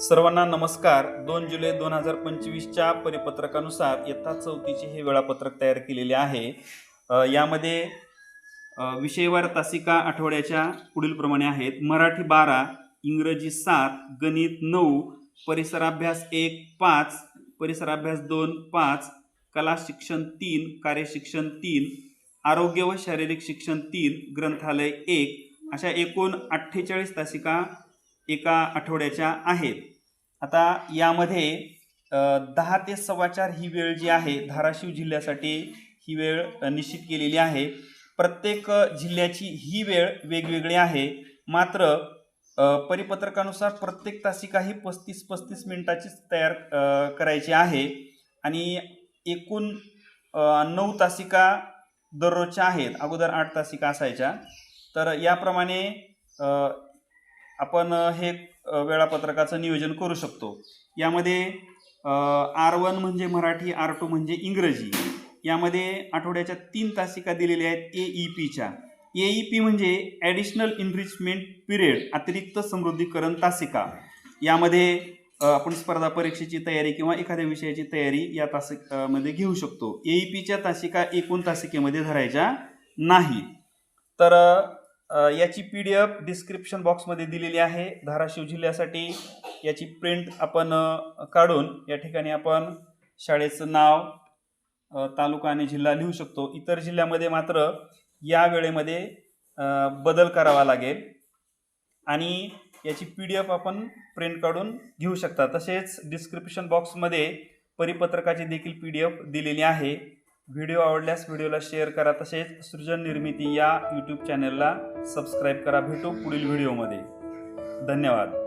सर्वांना नमस्कार. दोन जुलै दोन हजार पंचवीसच्या परिपत्रकानुसार इयत्ता चौथीचे हे वेळापत्रक तयार केलेले आहे. यामध्ये विषयवार तासिका आठवड्याच्या पुढीलप्रमाणे आहेत. मराठी बारा इंग्रजी सात गणित नऊ परिसराभ्यास एक पाच परिसराभ्यास दोन पाच कला शिक्षण तीन कार्यशिक्षण तीन आरोग्य व शारीरिक शिक्षण तीन ग्रंथालय एक अशा एकूण अठ्ठेचाळीस तासिका एका आठवड्याच्या आहेत. आता यामध्ये दहा ते सव्वाचार ही वेळ जी आहे धाराशिव जिल्ह्यासाठी ही वेळ निश्चित केलेली आहे. प्रत्येक जिल्ह्याची ही वेळ वेगवेगळी आहे. मात्र परिपत्रकानुसार प्रत्येक तासिका ही पस्तीस पस्तीस मिनिटाचीच तयार करायची आहे. आणि एकूण नऊ तासिका दररोजच्या आहेत. अगोदर आठ तासिका असायच्या. तर याप्रमाणे आपण हे वेळापत्रकाचं नियोजन करू शकतो. यामध्ये आर वन म्हणजे मराठी आर टू म्हणजे इंग्रजी. यामध्ये आठवड्याच्या तीन तासिका दिलेल्या आहेत ए ई पीच्या. ए ई पी म्हणजे ॲडिशनल इनरिचमेंट पिरियड अतिरिक्त समृद्धीकरण तासिका. यामध्ये आपण स्पर्धा परीक्षेची तयारी किंवा एखाद्या विषयाची तयारी या तासिकामध्ये घेऊ शकतो. ए ई पीच्या तासिका एकूण तासिकेमध्ये धरायच्या नाही. तर याची पी डी एफ डिस्क्रिप्शन बॉक्समध्ये दिलेली आहे. धाराशिव जिल्ह्यासाठी याची प्रिंट आपण काढून या ठिकाणी आपण शाळेचं नाव तालुका आणि जिल्हा लिहू शकतो. इतर जिल्ह्यामध्ये मात्र या वेळेमध्ये बदल करावा लागेल. आणि याची पी डी एफ आपण प्रिंट काढून घेऊ शकता. तसेच डिस्क्रिप्शन बॉक्समध्ये परिपत्रकाची देखील पी डी एफ दिलेली आहे. व्हिडिओ आवडल्यास व्हिडिओला शेअर करा. तसेच सृजन निर्मिती या यूट्यूब चॅनलला सबस्क्राईब करा. भेटू पुढील व्हिडिओमध्ये. धन्यवाद.